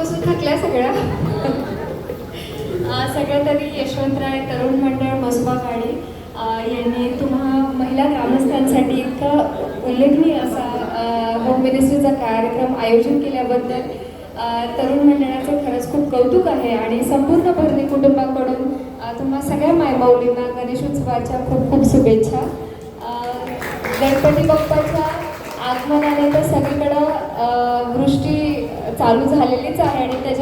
बसून थकल्या सगळ्या. सगळ्या तरी यशवंतराय तरुण मंडळ मसबा गाडी यांनी तुम्हा महिला ग्रामस्थांसाठी इतकं उल्लेखनीय असा होम मिनिस्ट्रीचा कार्यक्रम आयोजित केल्याबद्दल तरुण मंडळाचं खरंच खूप कौतुक आहे आणि संपूर्ण भरणी कुटुंबाकडून तुम्हा सगळ्या मायमाऊलींना गणेशोत्सवाच्या खूप खूप शुभेच्छा. गणपती बाप्पाच्या आगमनाने तर सगळीकडं वृष्टी चालू झालेलीच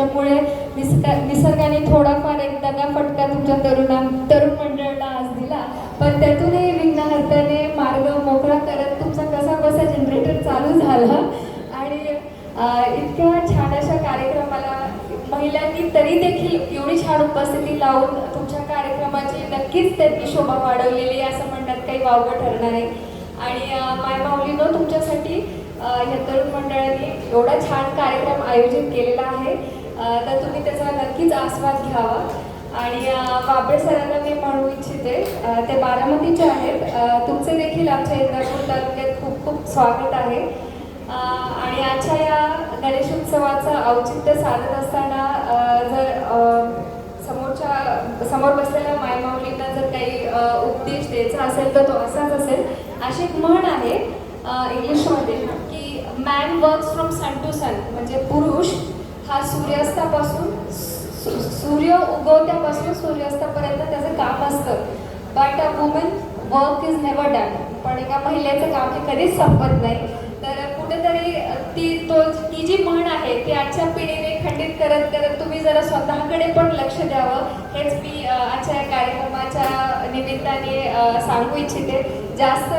त्यामुळे निसर्गा निसर्गाने थोडाफार एक दगा फटका तुमच्या तरुणा तरुण मंडळाला आज दिला. पण त्यातूनही विघ्नहर्त्याने मार्ग मोकळा करत तुमचा कसा बसा जनरेटर चालू झाला. आणि इतक्या छान अशा कार्यक्रमाला महिलांनी तरी देखील एवढी छान उपस्थिती लावून तुमच्या कार्यक्रमाची नक्कीच त्यांनी शोभा वाढवलेली आहे असं म्हणण्यात काही वावगं ठरणार आहे आणि माय माऊलीनं तुमच्यासाठी या तरुण मंडळाने एवढा छान कार्यक्रम आयोजित केलेला आहे. तर तुम्ही त्याचा नक्कीच आस्वाद घ्यावा. आणि बाबळे सरांना मी म्हणू इच्छिते ते बारामतीचे आहेत. तुमचे देखील आमच्या इंदापूर तालुक्यात खूप खूप स्वागत आहे. आणि आजच्या या गणेशोत्सवाचं औचित्य साधत असताना जर समोरच्या समोर बसलेल्या मायमाऊलींना जर काही उपदेश द्यायचा असेल तर तो असाच असेल. अशी एक म्हण आहे इंग्लिशमध्ये की man works from sun to sun म्हणजे पुरुष हा सूर्यास्तापासून सूर्य उगवत्यापासून सूर्यास्तापर्यंत त्याचं काम असतं. But a women work is never done पण एका महिलेचं काम हे कधीच संपत नाही. तर कुठेतरी ती तो ती जी म्हण आहे ती आजच्या पिढीने खंडित करत करत तुम्ही जरा स्वतःकडे पण लक्ष द्यावं. हेच मी आजच्या या कार्यक्रमाच्या निमित्ताने सांगू इच्छिते. जास्त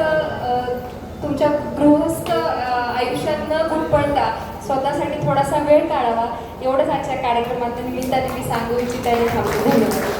तुमच्या गृहस्थ थोडासा वेळ काढावा. एवढंच आजच्या कार्यक्रमाच्या निमित्ताने मी सांगू इच्छित आहे धन्यवाद.